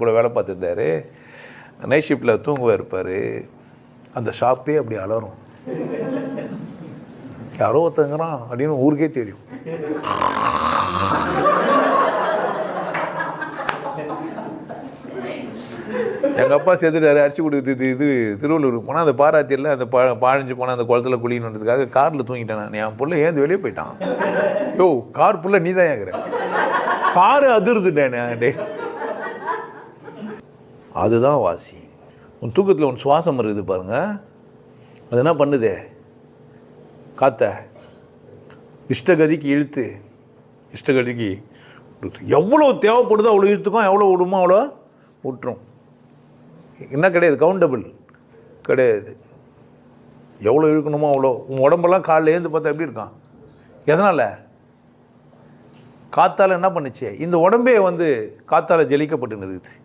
கூட வேலை பார்த்துருந்தாரு. நைட் ஷிஃப்டில் தூங்குவா இருப்பார். அந்த ஷாப்பே அப்படி அலரும். யாரோ ஒருத்தங்கிறான் அப்படின்னு ஊருக்கே தெரியும். எங்கள் அப்பா செத்துட்டாரு அரிசி கொடுத்து இது திருவள்ளூருக்கு போனால் அந்த பாராத்தியில் அந்த பா பாழிஞ்சு போனால் அந்த குளத்துல குளிக்கணுன்றதுக்காக காரில் தூங்கிட்டேன் நான். என் புள்ள ஏந்து வெளியே போயிட்டான். யோ கார் புள்ள நீ தான் ஏங்குற காரு அதிர்ந்துட்டேன் டே அதுதான் வாசி. உன் தூக்கத்தில் உன் சுவாசம் இருக்குது பாருங்கள் அது என்ன பண்ணுதே? காத்த. இஷ்டகதிக்கு இழுத்து இஷ்டகதிக்கு எவ்வளோ தேவைப்படுதோ அவ்வளோ இழுத்துக்கும் எவ்வளோ விடுமோ அவ்வளோ விட்டுரும் என்ன கிடையாது கவுண்டபிள் கிடையாது. எவ்வளோ இழுக்கணுமோ அவ்வளோ உன் உடம்பெல்லாம் காலைல ஏந்து பார்த்தா எப்படி இருக்கான்? எதனால்? காத்தால் என்ன பண்ணுச்சு? இந்த உடம்பே வந்து காத்தால் ஜலிக்கப்பட்டு இருக்குது